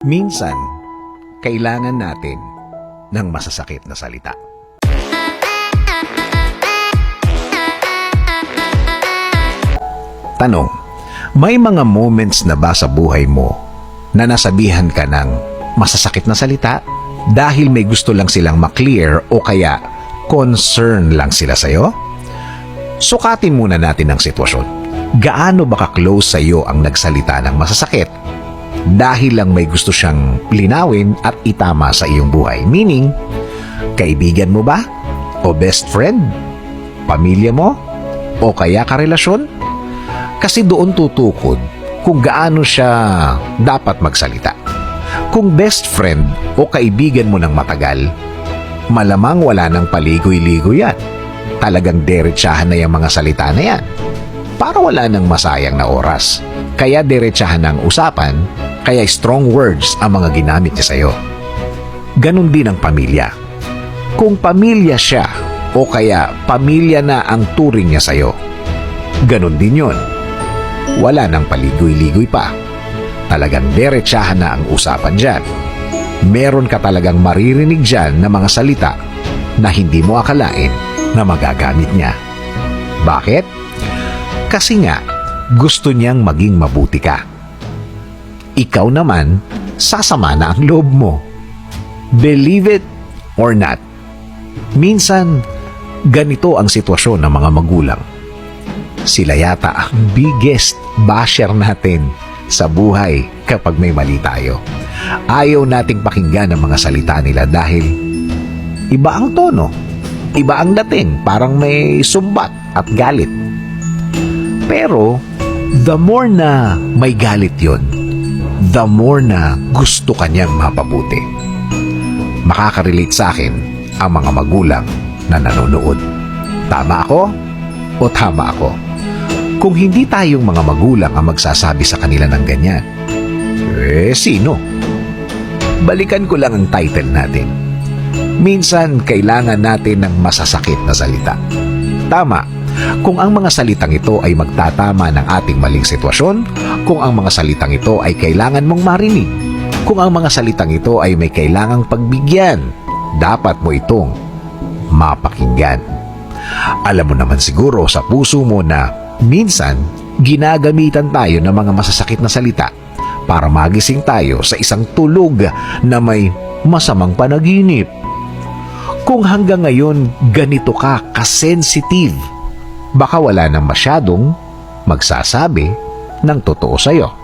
Minsan, kailangan natin ng masasakit na salita. Tanong, may mga moments na ba sa buhay mo na nasabihan ka ng masasakit na salita dahil may gusto lang silang maklear o kaya concern lang sila sa'yo? Sukatin muna natin ang sitwasyon. Gaano ba ka-close sa'yo ang nagsalita ng masasakit? Dahil lang may gusto siyang linawin at itama sa iyong buhay. Meaning, kaibigan mo ba? O best friend? Pamilya mo? O kaya karelasyon? Kasi doon tutukod kung gaano siya dapat magsalita. Kung best friend o kaibigan mo ng matagal, malamang wala nang paligoy-ligoy yan. Talagang derechahan na yung mga salita na yan. Para wala nang masayang na oras. Kaya derechahan ang usapan, kaya strong words ang mga ginamit niya sa'yo. Ganon din ang pamilya. Kung pamilya siya o kaya pamilya na ang turing niya sa'yo, ganon din yun. Wala nang paligoy-ligoy pa. Talagang derechahan na ang usapan dyan. Meron ka talagang maririnig dyan na mga salita na hindi mo akalain na magagamit niya. Bakit? Kasi nga, gusto niyang maging mabuti ka. Ikaw naman, sasama na ang loob mo. Believe it or not. Minsan, ganito ang sitwasyon ng mga magulang. Sila yata ang biggest basher natin sa buhay kapag may mali tayo. Ayaw nating pakinggan ang mga salita nila dahil iba ang tono, iba ang dating, parang may sumbat at galit. Pero, the more na may galit yon, the more na gusto kanyang mapabuti. Makakarelate sa akin ang mga magulang na nanonood. Tama ako o tama ako? Kung hindi tayong mga magulang ang magsasabi sa kanila ng ganyan, eh sino? Balikan ko lang ang title natin. Minsan kailangan natin ng masasakit na salita. Tama, kung ang mga salitang ito ay magtatama ng ating maling sitwasyon, kung ang mga salitang ito ay kailangan mong marinig, kung ang mga salitang ito ay may kailangang pagbigyan, dapat mo itong mapakinggan. Alam mo naman siguro sa puso mo na minsan ginagamitan tayo ng mga masasakit na salita para magising tayo sa isang tulog na may masamang panaginip. Kung hanggang ngayon ganito ka kasensitive, baka wala nang masyadong magsasabi ng totoo sa'yo.